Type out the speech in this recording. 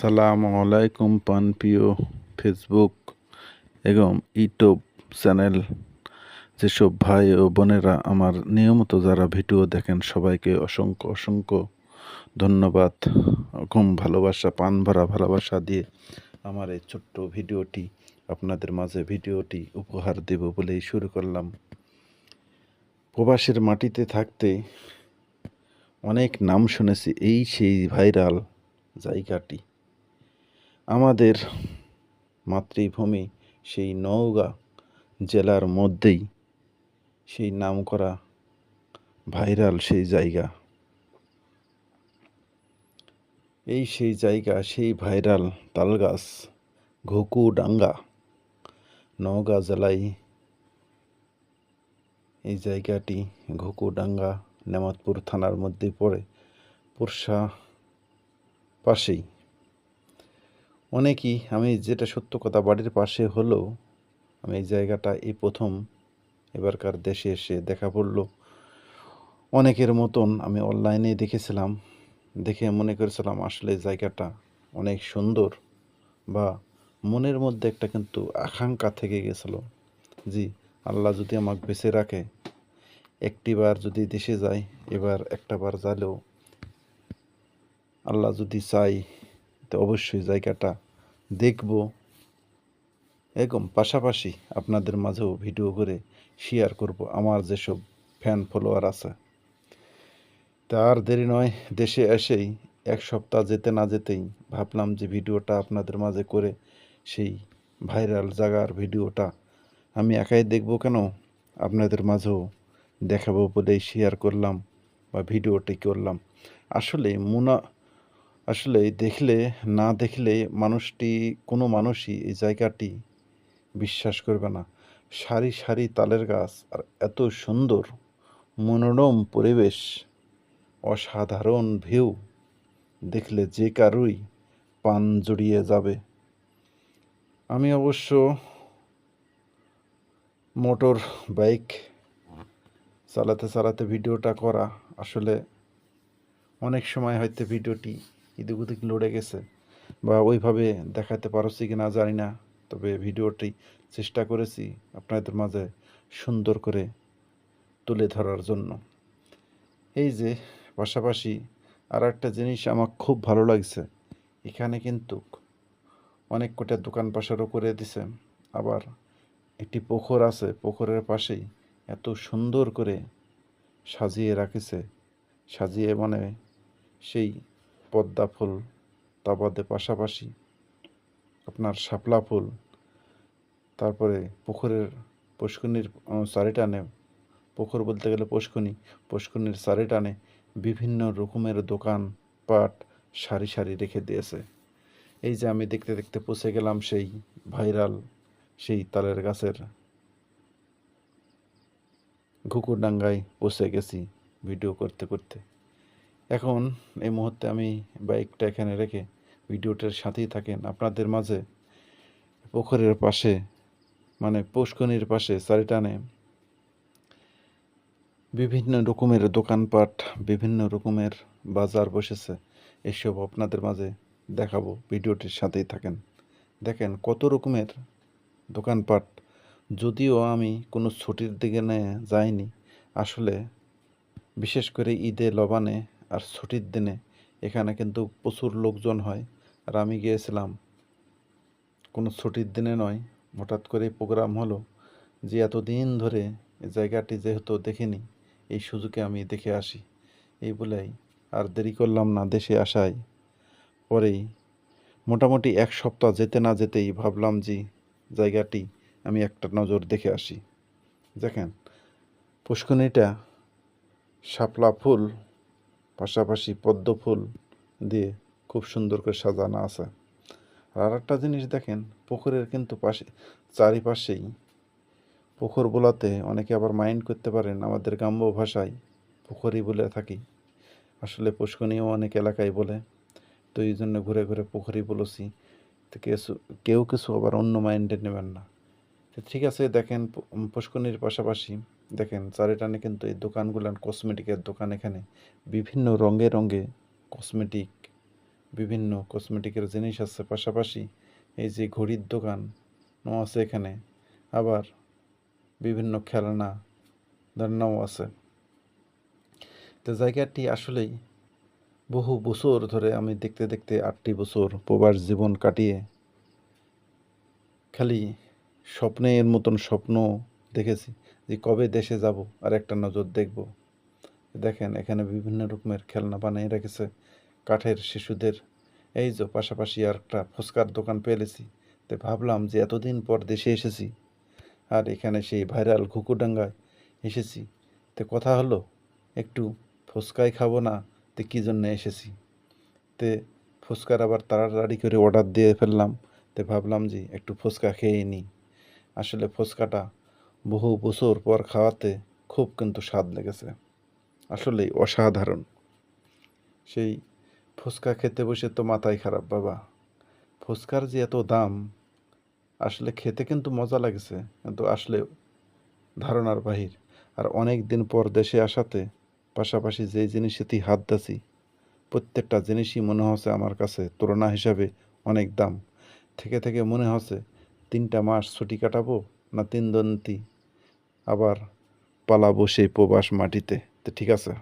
আসসালামু আলাইকুম প্রিয় ফেসবুক এবং ইউটিউব চ্যানেল। যেসব ভাই ও বোনেরা আমার নিয়মিত যারা ভিডিও দেখেন, সবাইকে অসংখ্য অসংখ্য ধন্যবাদ। খুব ভালোবাসা, পান ভরা ভালোবাসা দিয়ে আমার এই ছোট্ট ভিডিওটি, আপনাদের মাঝে ভিডিওটি উপহার দেব বলেই শুরু করলাম। প্রবাসের মাটিতে থাকতে অনেক নাম শুনেছি, এই সেই ভাইরাল জায়গাটি। আমাদের মাতৃভূমি সেই নওগাঁ জেলার মধ্যেই সেই নামকরা ভাইরাল সেই জায়গা। এই সেই জায়গা, সেই ভাইরাল তালগাছ, ঘুকুডাঙ্গা নওগাঁ জেলায় এই জায়গাটি ঘুকুডাঙ্গা নেমাতপুর থানার মধ্যে পড়ে। পুরসা পাশেই অনেকই আমি যেটা সত্য কথা বাড়ির পাশে হলেও আমি এই জায়গাটা এই প্রথম এবারকার দেশে এসে দেখা পড়ল। অনেকের মতন আমি অনলাইনে দেখেছিলাম, দেখে মনে করেছিলাম আসলে জায়গাটা অনেক সুন্দর বা মনের মধ্যে একটা কিন্তু আকাঙ্ক্ষা থেকে গেছিল জি আল্লাহ যদি আমাকে বেঁচে রাখে একটিবার যদি দেশে যাই, এবার একটা বার যালেও আল্লাহ যদি চাই তো অবশ্যই জায়গাটা দেখব। এরকম পাশাপাশি আপনাদের মাঝেও ভিডিও করে শেয়ার করব আমার যেসব ফ্যান ফলোয়ার আছে। তার দেরি নয়, দেশে এসেই এক সপ্তাহ যেতে না যেতেই ভাবলাম যে ভিডিওটা আপনাদের মাঝে করে সেই ভাইরাল জায়গার ভিডিওটা আমি একাই দেখব কেন? আপনাদের মাঝেও দেখাবো বলেই শেয়ার করলাম বা ভিডিওটি করলাম। আসলে মুনা আসলে দেখলে, না দেখলে মানুষটি, কোনো মানুষই এই জায়গাটি বিশ্বাস করবে না। সারি সারি তালের গাছ আর এত সুন্দর, মনোরম পরিবেশ, অসাধারণ ভিউ, দেখলে যে কারুই পান জড়িয়ে যাবে। আমি অবশ্য মোটর বাইক চালাতে চালাতে ভিডিওটা করা আসলে অনেক সময় হয়তো ভিডিওটি এদিক ওদিক লড়ে গেছে বা ওইভাবে দেখাতে পারছি কি না জানি না। তবে ভিডিওটি চেষ্টা করেছি আপনাদের মাঝে সুন্দর করে তুলে ধরার জন্য। এই যে, পাশাপাশি আর একটা জিনিস আমার খুব ভালো লাগছে। এখানে কিন্তু অনেক কটা দোকান পাশেরও করে দিছে। আবার একটি পুকুর আছে পুকুরের পাশেই এত সুন্দর করে সাজিয়ে রাখেছে। সাজিয়ে মানে সেই পদ্মা ফুল তা বাদে পাশাপাশি আপনার শাপলা ফুল, তারপরে পুকুরের পুষ্কনির চারিটানে পুকুর বলতে গেলে পুষ্কনি পুষ্কনির চারিটানে বিভিন্ন রকমের দোকান পাট সারি সারি রেখে দিয়েছে। এই যে আমি দেখতে দেখতে পৌঁছে গেলাম সেই ভাইরাল, সেই তালের গাছের ঘুকুরডাঙ্গায় পৌঁছে গেছি ভিডিও করতে করতে। এখন এই মুহূর্তে আমি বাইকটা এখানে রেখে ভিডিওটার সাথেই থাকেন। আপনাদের মাঝে পুকুরের পাশে মানে পুষ্কনির পাশে চারিটানে বিভিন্ন রকমের দোকানপাট, বিভিন্ন রকমের বাজার বসেছে। এসব আপনাদের মাঝে দেখাবো, ভিডিওটির সাথেই থাকেন। দেখেন কত রকমের দোকানপাট। যদিও আমি কোনো ছুটির দিকে নিয়ে যাইনি, আসলে বিশেষ করে ঈদে, লবানে আর ছুটির দিনে এখানে কিন্তু প্রচুর লোকজন হয়। আর আমি গিয়েছিলাম। কোনো ছুটির দিনে নয়, হঠাৎ করে প্রোগ্রাম হলো যে এতদিন ধরে জায়গাটি যেহেতু দেখিনি, এই সুযোগে আমি দেখে আসি। এই বলেই আর দেরি করলাম না দেশে আসায়। পরেই মোটামুটি এক সপ্তাহ যেতে না যেতেই ভাবলাম যে জায়গাটি আমি একটা নজর দেখে আসি। দেখেন পুষ্কনিটা শাপলা ফুল পাশাপাশি পদ্ম ফুল দিয়ে খুব সুন্দর করে সাজানো আছে। আর একটা জিনিস দেখেন, পুকুরের কিন্তু পাশে, চারিপাশেই পুকুর বলাতে অনেকে আবার মাইন্ড করতে পারেন, আমাদের গ্রাম্য ভাষায় পুকুরই বলে থাকি। আসলে পুষ্কনিও অনেক এলাকায় বলে, তো এই জন্য ঘুরে ঘুরে পুকুরি বলেছি। তো কিছু, কেউ কিছু আবার অন্য মাইন্ডে নেবেন না। তো ঠিক আছে, দেখেন পুষ্কনির পাশাপাশি দেখেন চারিটানে কিন্তু এই দোকানগুলো কসমেটিকের দোকান এখানে বিভিন্ন রঙে রঙে কসমেটিক বিভিন্ন কসমেটিকের জিনিস আছে। পাশাপাশি এই যে ঘড়ির দোকান আছে এখানে। আবার বিভিন্ন খেলনা ধারণাও আছে। তো জায়গাটি আসলেই বহু বছর ধরে আমি দেখতে দেখতে আটটি বছর প্রবাস জীবন কাটিয়ে খালি স্বপ্নের মতন স্বপ্ন দেখেছি। যে কবে দেশে যাব, আর একটা নজর দেখব। দেখেন, এখানে বিভিন্ন রকমের খেলনা বানিয়ে রেখেছে কাঠের শিশুদের। এই যে, পাশাপাশি আর একটা ফুচকার দোকান পেয়েছি তো ভাবলাম যে এতদিন পর দেশে এসেছি, আর এখানে সেই ভাইরাল ঘুকুডাঙ্গায় এসেছি। তো কথা হলো, একটু ফুচকাই খাব না, তো কী জন্য এসেছি? তে ফুচকার আবার তাড়াতাড়ি করে অর্ডার দিয়ে ফেললাম। তো ভাবলাম যে একটু ফুচকা খেয়ে নিই আসলে ফুচকাটা বহু বছর পর খাওয়াতে খুব কিন্তু স্বাদ লেগেছে। আসলেই অসাধারণ। সেই ফুচকা খেতে বসে তো মাথায় খারাপ, বাবা। ফুচকার যে এত দাম, আসলে খেতে কিন্তু মজা লাগছে, কিন্তু আসলে ধারণার বাহির। আর অনেক দিন পর দেশে আসাতে পাশাপাশি যেই জিনিসেতেই হাত দাসি প্রত্যেকটা জিনিসই মনে হচ্ছে আমার কাছে তুলনা হিসাবে অনেক দাম। থেকে থেকে মনে হচ্ছে, তিনটা মাস ছুটি কাটাবো না তিন দন্তি? আবার পালাবো সেই প্রবাস মাটিতে। তো ঠিক আছে।